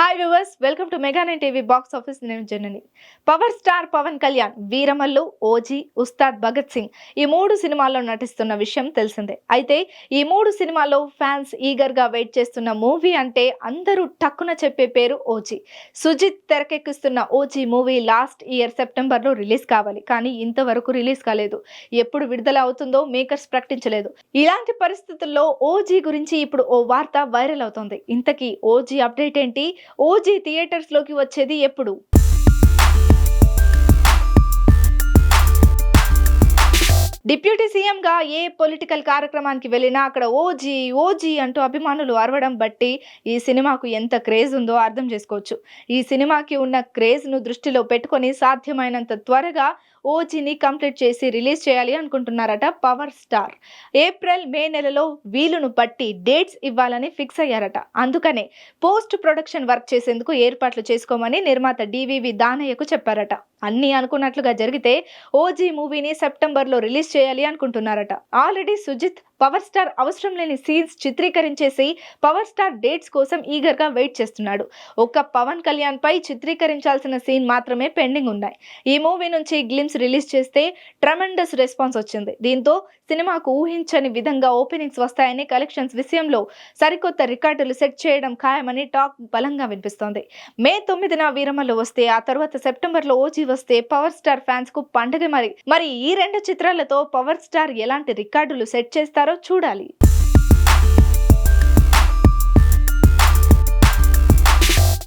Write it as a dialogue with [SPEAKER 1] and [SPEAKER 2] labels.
[SPEAKER 1] Hi viewers welcome to mega nine TV box office నేను Janani power star Pawan Kalyan Veeramallu OG Ustaad Bhagat Singh ఈ మూడు సినిమాల్లో నటిస్తున్న విషయం తెలిసిందే. అయితే ఈ మూడు సినిమాల్లో ఫ్యాన్స్ ఈగర్గా వెయిట్ చేస్తున్న మూవీ అంటే అందరూ టక్కున చెప్పే పేరు ఓజీ సుజిత్ తెరకెక్కిస్తున్న ఓజీ మూవీ లాస్ట్ ఇయర్ సెప్టెంబర్లో రిలీజ్ కావాలి. కానీ ఇంతవరకు రిలీజ్ కాలేదు. ఎప్పుడు విడుదల అవుతుందో మేకర్స్ ప్రకటించలేదు. ఇలాంటి పరిస్థితుల్లో ఓజీ గురించి ఇప్పుడు ఓ వార్త వైరల్ అవుతోంది. ఇంతకీ ఓజీ అప్డేట్ ఏంటి? ఓజీ థియేటర్స్లోకి వచ్చేది ఎప్పుడు? డిప్యూటీ సీఎంగా ఏ పొలిటికల్ కార్యక్రమానికి వెళ్ళినా అక్కడ ఓజీ ఓజీ అంటూ అభిమానులు అరవడం బట్టి ఈ సినిమాకు ఎంత క్రేజ్ ఉందో అర్థం చేసుకోవచ్చు. ఈ సినిమాకి ఉన్న క్రేజ్ను దృష్టిలో పెట్టుకొని సాధ్యమైనంత త్వరగా ఓజీని కంప్లీట్ చేసి రిలీజ్ చేయాలి అనుకుంటున్నారట పవర్ స్టార్. ఏప్రిల్ మే నెలలో వీలును బట్టి డేట్స్ ఇవ్వాలని ఫిక్స్ అయ్యారట. అందుకనే పోస్ట్ ప్రొడక్షన్ వర్క్ చేసేందుకు ఏర్పాట్లు చేసుకోమని నిర్మాత డివివి దానయ్యకు చెప్పారట. అన్నీ అనుకున్నట్లుగా జరిగితే ఓజీ మూవీని సెప్టెంబర్లో రిలీజ్ చేయాలి అనుకుంటున్నారట. ఆల్రెడీ సుజిత్ పవర్ స్టార్ అవసరం లేని సీన్స్ చిత్రీకరించేసి పవర్ స్టార్ డేట్స్ కోసం ఈగర్గా వెయిట్ చేస్తున్నాడు. ఒక్క పవన్ కళ్యాణ్ పై చిత్రీకరించాల్సిన సీన్ మాత్రమే పెండింగ్ ఉన్నాయి. ఈ మూవీ నుంచి గ్లిమ్స్ రిలీజ్ చేస్తే ట్రమెండస్ రెస్పాన్స్ వచ్చింది. దీంతో సినిమాకు ఊహించని విధంగా ఓపెనింగ్స్ వస్తాయని కలెక్షన్స్ విషయంలో సరికొత్త రికార్డులు సెట్ చేయడం ఖాయమని టాక్ బలంగా వినిపిస్తోంది. మే తొమ్మిదిన వీరమల్లు వస్తే ఆ తర్వాత సెప్టెంబర్లో ఓజీ వస్తే పవర్ స్టార్ ఫ్యాన్స్కు పండుగ మరి. మరి ఈ రెండు చిత్రాలతో పవర్ స్టార్ ఎలాంటి రికార్డులు సెట్ చేస్తారో చూడాలి.